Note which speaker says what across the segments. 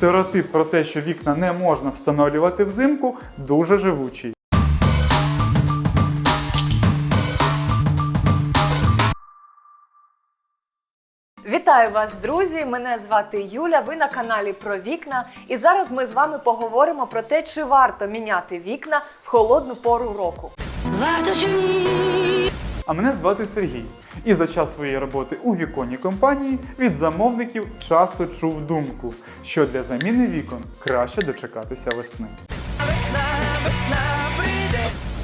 Speaker 1: Стереотип про те, що вікна не можна встановлювати взимку, дуже живучий.
Speaker 2: Вітаю вас, друзі! Мене звати Юля. Ви на каналі про вікна. І зараз ми з вами поговоримо про те, чи варто міняти вікна в холодну пору року.
Speaker 3: Варто чи ні?
Speaker 1: А мене звати Сергій. І за час своєї роботи у віконній компанії від замовників часто чув думку, що для заміни вікон краще дочекатися весни.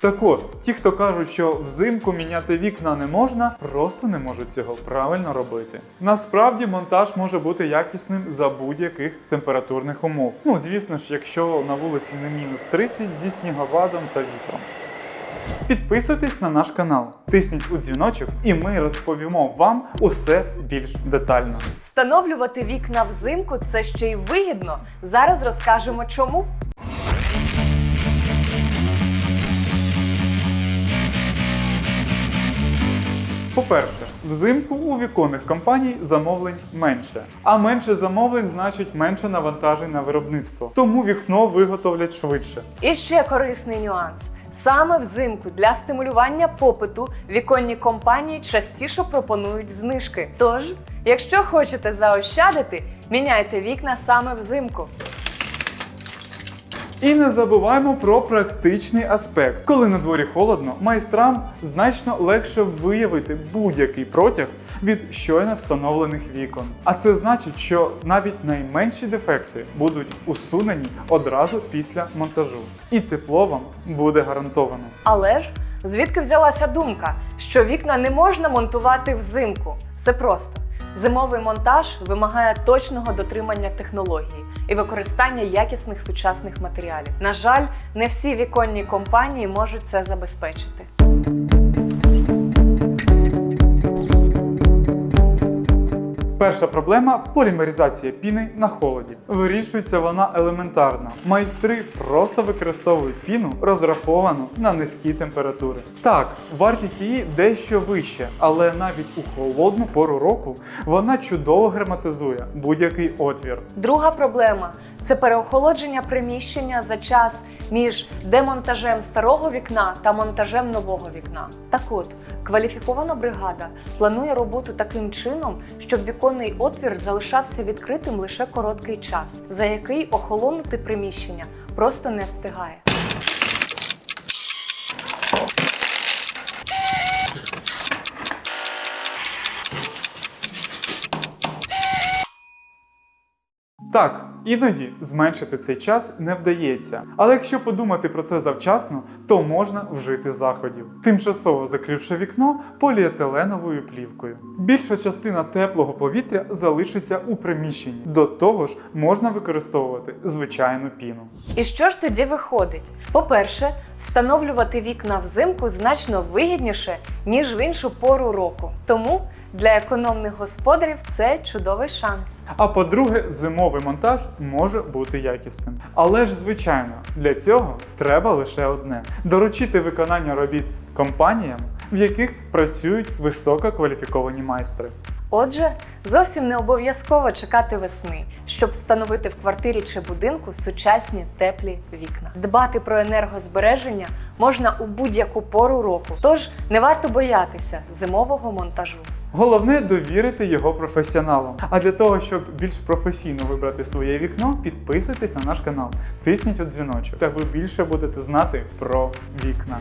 Speaker 1: Так от, ті, хто кажуть, що взимку міняти вікна не можна, просто не можуть цього правильно робити. Насправді монтаж може бути якісним за будь-яких температурних умов. Ну, звісно ж, якщо на вулиці не мінус 30 зі снігопадом та вітром. Підписуйтесь на наш канал, тисніть у дзвіночок, і ми розповімо вам усе більш детально.
Speaker 2: Встановлювати вікна взимку це ще й вигідно. Зараз розкажемо чому.
Speaker 1: По-перше, взимку у віконних компаній замовлень менше. А менше замовлень значить менше навантажень на виробництво. Тому вікно виготовлять швидше.
Speaker 2: І ще корисний нюанс. Саме взимку для стимулювання попиту віконні компанії частіше пропонують знижки. Тож, якщо хочете заощадити, міняйте вікна саме взимку.
Speaker 1: І не забуваємо про практичний аспект. Коли на дворі холодно, майстрам значно легше виявити будь-який протяг від щойно встановлених вікон. А це значить, що навіть найменші дефекти будуть усунені одразу після монтажу, і тепло вам буде гарантовано.
Speaker 2: Але ж звідки взялася думка, що вікна не можна монтувати взимку? Все просто. Зимовий монтаж вимагає точного дотримання технології і використання якісних сучасних матеріалів. На жаль, не всі віконні компанії можуть це забезпечити.
Speaker 1: Перша проблема полімеризація піни на холоді. Вирішується вона елементарно. Майстри просто використовують піну, розраховану на низькі температури. Так, вартість її дещо вища, але навіть у холодну пору року вона чудово герметизує будь-який отвір.
Speaker 2: Друга проблема це переохолодження приміщення за час між демонтажем старого вікна та монтажем нового вікна. Так от, кваліфікована бригада планує роботу таким чином, щоб віконний отвір залишався відкритим лише короткий час, за який охолонути приміщення просто не встигає.
Speaker 1: Так, іноді зменшити цей час не вдається. Але якщо подумати про це завчасно, то можна вжити заходів, тимчасово закривши вікно поліетиленовою плівкою. Більша частина теплого повітря залишиться у приміщенні. До того ж, можна використовувати звичайну піну.
Speaker 2: І що ж тоді виходить? По-перше, встановлювати вікна взимку значно вигідніше, ніж в іншу пору року. Тому для економних господарів це чудовий шанс.
Speaker 1: А по-друге, зимовий монтаж може бути якісним. Але ж, звичайно, для цього треба лише одне: доручити виконання робіт компаніям, в яких працюють висококваліфіковані майстри.
Speaker 2: Отже, зовсім не обов'язково чекати весни, щоб встановити в квартирі чи будинку сучасні теплі вікна. Дбати про енергозбереження можна у будь-яку пору року, тож не варто боятися зимового монтажу.
Speaker 1: Головне довірити його професіоналам. А для того, щоб більш професійно вибрати своє вікно, підписуйтесь на наш канал, тисніть у дзвіночок, та ви більше будете знати про вікна.